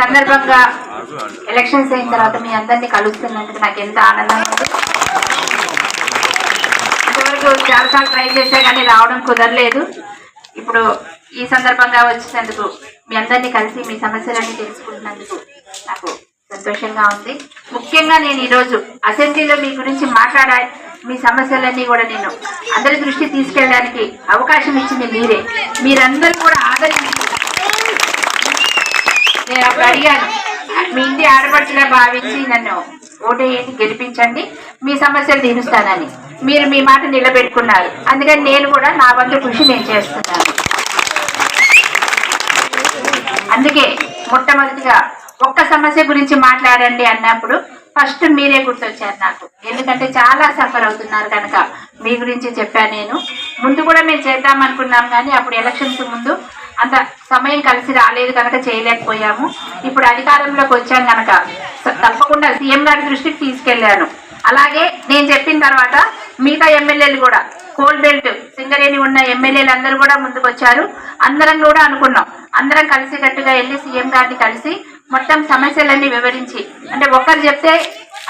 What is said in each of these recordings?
సందర్భంగా ఎలక్షన్స్ అయిన తర్వాత మీ అందరినీ కలుస్తున్నందుకు నాకు ఎంత ఆనందంగా ఉంది. ఇంతవరకు చాలాసార్లు ట్రై చేశా కానీ రావడం కుదరలేదు. ఇప్పుడు ఈ సందర్భంగా వచ్చినందుకు మీ అందరినీ కలిసి మీ సమస్యలన్నీ తెలుసుకుంటున్నందుకు నాకు సంతోషంగా ఉంది. ముఖ్యంగా నేను ఈరోజు అసెంబ్లీలో మీ గురించి మాట్లాడా మీ సమస్యలన్నీ కూడా నేను అందరి దృష్టి తీసుకెళ్ళడానికి అవకాశం ఇచ్చింది మీరే. మీరందరూ కూడా ఆదరించి నేను అప్పుడు అడిగాను. మీ ఇంటి ఆడపడుచులా భావించి నన్ను ఓటేయండి గెలిపించండి. మీ సమస్యలు తీరుస్తానని. మీరు మీ మాట నిలబెట్టుకున్నారు. అందుకని నేను కూడా నా వంతు కృషి నేను చేస్తున్నాను. అందుకే మొట్టమొదటిగా ఒక్క సమస్య గురించి మాట్లాడండి అన్నప్పుడు ఫస్ట్ మీరే గుర్తొచ్చారు నాకు. ఎందుకంటే చాలా సఫర్ అవుతున్నారు కనుక మీ గురించి చెప్పాను నేను. ముందు కూడా మేము చేద్దాం అనుకున్నాం కానీ అప్పుడు ఎలక్షన్స్ ముందు అంత సమయం కలిసి రాలేదు కనుక చేయలేకపోయాము. ఇప్పుడు అధికారంలోకి వచ్చాను కనుక తప్పకుండా సీఎం గారి దృష్టికి తీసుకెళ్ళాను అలాగే నేను చెప్పిన తర్వాత మిగతా ఎమ్మెల్యేలు కూడా కోల్ బెల్ట్ సింగరేణి ఉన్న ఎమ్మెల్యేలు అందరూ కూడా ముందుకు వచ్చారు. అందరం కూడా అనుకున్నాం. అందరం కలిసికట్టుగా వెళ్ళి సీఎం గారిని కలిసి మొత్తం సమస్యలన్నీ వివరించి అంటే ఒకరు చెప్తే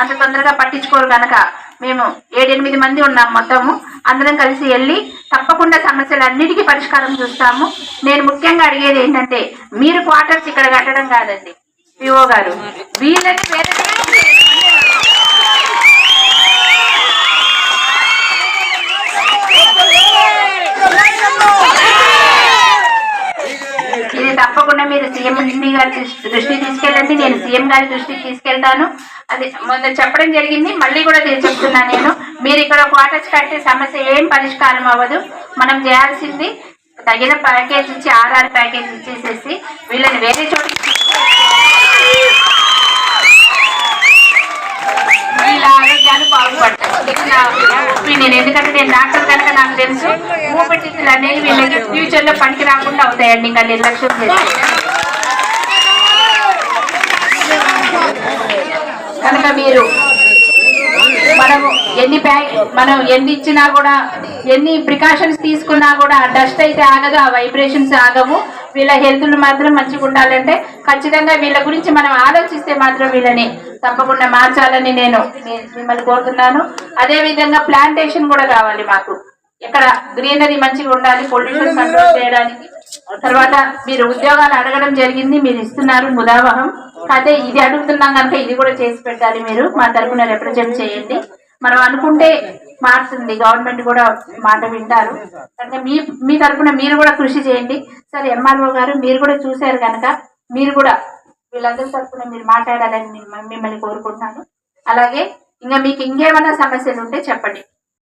అంత తొందరగా పట్టించుకోరు కనుక మేము ఏడెనిమిది మంది ఉన్నాం మొత్తము. అందరం కలిసి వెళ్ళి తప్పకుండా సమస్యలన్నిటికీ పరిష్కారం చూస్తాము. నేను ముఖ్యంగా అడిగేది ఏంటంటే మీరు క్వార్టర్స్ ఇక్కడ కట్టడం కాదండి. పిఓ గారు. వీళ్ళని వేరే ఇది తప్పకుండా మీరు సీఎం గారి దృష్టి- తీసుకెళ్ళండి. నేను సీఎం గారి దృష్టికి తీసుకెళ్తాను. అది మొన్న చెప్పడం జరిగింది. మళ్ళీ కూడా నేను చెప్తున్నా నేను. మీరు ఇక్కడ క్వార్టర్స్ కట్టే సమస్య ఏం పరిష్కారం అవ్వదు. మనం చేయాల్సింది తగిన ప్యాకేజ్ ఇచ్చి ఆర్ఆర్ ప్యాకేజ్ ఇచ్చేసేసి వీళ్ళని వేరే చోటికి నేను ఎందుకంటే నేను డాక్టర్ కనుక నాకు తెలుసు. ఊపిరితిత్తులు అనేవి వీళ్ళకి ఫ్యూచర్లో పనికి రాకుండా అవుతాయండి. ఇంకా నిర్లక్ష్యం చేస్తే కనుక మీరు మనము ఎన్ని ప్యాక్ మనం ఎన్ని ఇచ్చినా కూడా ఎన్ని ప్రికాషన్స్ తీసుకున్నా కూడా డస్ట్ అయితే ఆగదు ఆ వైబ్రేషన్స్ ఆగవు. వీళ్ళ హెల్త్ను మాత్రం మంచిగా ఉండాలంటే ఖచ్చితంగా వీళ్ళ గురించి మనం ఆలోచిస్తే మాత్రం వీళ్ళని తప్పకుండా మార్చాలని నేను మిమ్మల్ని కోరుతున్నాను. అదే విధంగా ప్లాంటేషన్ కూడా కావాలి మాకు. ఇక్కడ గ్రీనరీ మంచిగా ఉండాలి పొల్యూషన్ కంట్రోల్ చేయడానికి. తర్వాత మీరు ఉద్యోగాలు అడగడం జరిగింది మీరు ఇస్తున్నారు ముదావహం. అయితే ఇది అడుగుతున్నాం కనుక ఇది కూడా చేసి పెట్టాలి మీరు. మా తరపున రిప్రజెంట్ చేయండి. మనం అనుకుంటే మారుతుంది. గవర్నమెంట్ కూడా మాట వింటారు. కనుక మీ మీ తరపున మీరు కూడా కృషి చేయండి. సరే ఎంఆర్ఓ గారు మీరు కూడా చూశారు కనుక మీరు కూడా వీళ్ళందరి తరపున మీరు మాట్లాడాలని మిమ్మల్ని కోరుకుంటున్నాను. అలాగే ఇంకా మీకు ఇంకేమైనా సమస్యలు ఉంటే చెప్పండి.